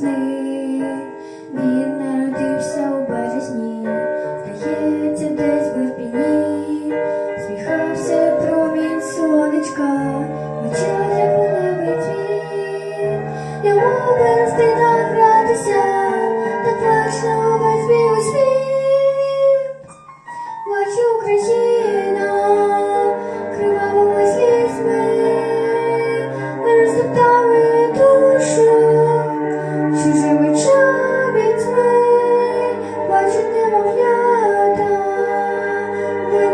me.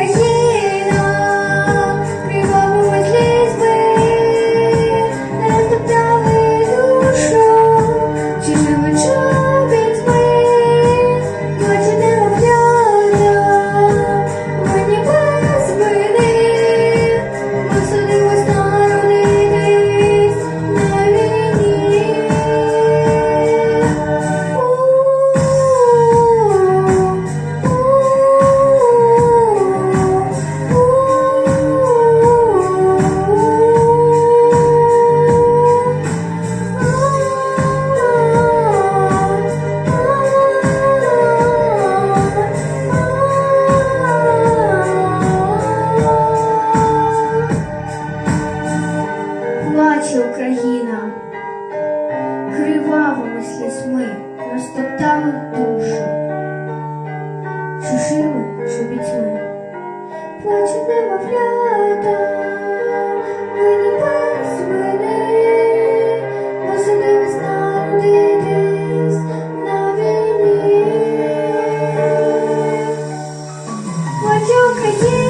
Brasil! плаче Україна, кривавими слізьми розтоптали душу, чужими чобітьми, плаче немовлята, мені без мене, посидивись народитись на війні. Україна.